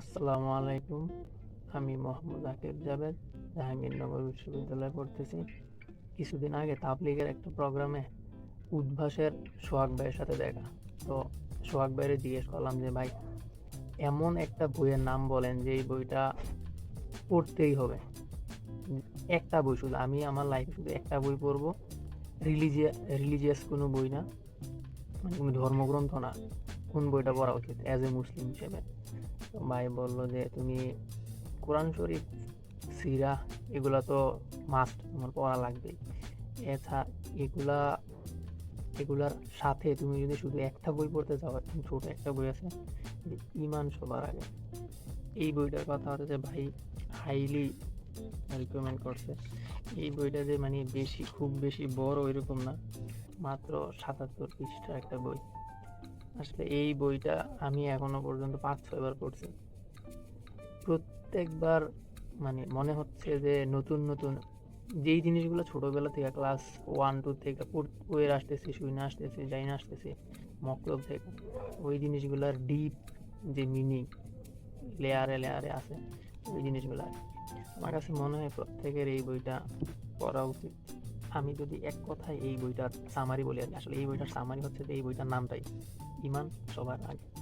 আসসালামু আলাইকুম। আমি মোহাম্মদ আকিব জাবেদ জাহাঙ্গীরনগর বিশ্ববিদ্যালয়ে পড়তেছি। কিছুদিন আগে তাবলিগের একটা প্রোগ্রামে উদ্ভাসের সোহাগ ভাইয়ের সাথে দেখা। তো সোহাগ ভাইয়ের জিজ্ঞেস করলাম যে, ভাই, এমন একটা বইয়ের নাম বলেন যে এই বইটা পড়তেই হবে। একটা বই শুধু, আমি আমার লাইফে শুধু একটা বই পড়ব। রিলিজিয়া রিলিজিয়াস কোনো বই না। মানে কোনো ধর্মগ্রন্থ না। কোন বইটা পড়া উচিত? অ্যাজ এ মুসলিম হিসেবে। তো ভাই বলল যে তুমি কোরআন শরীফ সিরা এগুলা তো মাস্ট তোমার পড়া লাগবেই। এছাড়া এগুলা এগুলার সাথে তুমি যদি শুধু একটা বই পড়তে চাও ছোট একটা বই আছে যে ইমান সবার আগে। এই বইটার কথা হচ্ছে যে ভাই হাইলি রিকমেন্ড করছে। এই বইটা যে মানে বেশি খুব বেশি বড় এরকম না। মাত্র সাতাত্তর পৃষ্ঠার একটা বই। আসলে এই বইটা আমি এখনও পর্যন্ত পাঁচ ছয়বার পড়ছি। প্রত্যেকবার মানে মনে হচ্ছে যে নতুন নতুন যেই জিনিসগুলো ছোটোবেলা থেকে ক্লাস ওয়ান, টু থেকে পড়ে আসতেছি শুনে আসতেছি, যাই না আসতেছি মক্তব থেকে ওই জিনিসগুলোর ডিপ যে মিনিং লেয়ারে লেয়ারে আছে, ওই জিনিসগুলো আমার কাছে মনে হয় প্রত্যেকের এই বইটা পড়া উচিত। আমি যদি এক কথায় এই বইটার সামারি বলি, আসলে এই বইটার সামারি হচ্ছে যে এই বইটার নামটাই, ইমান সবার আগে।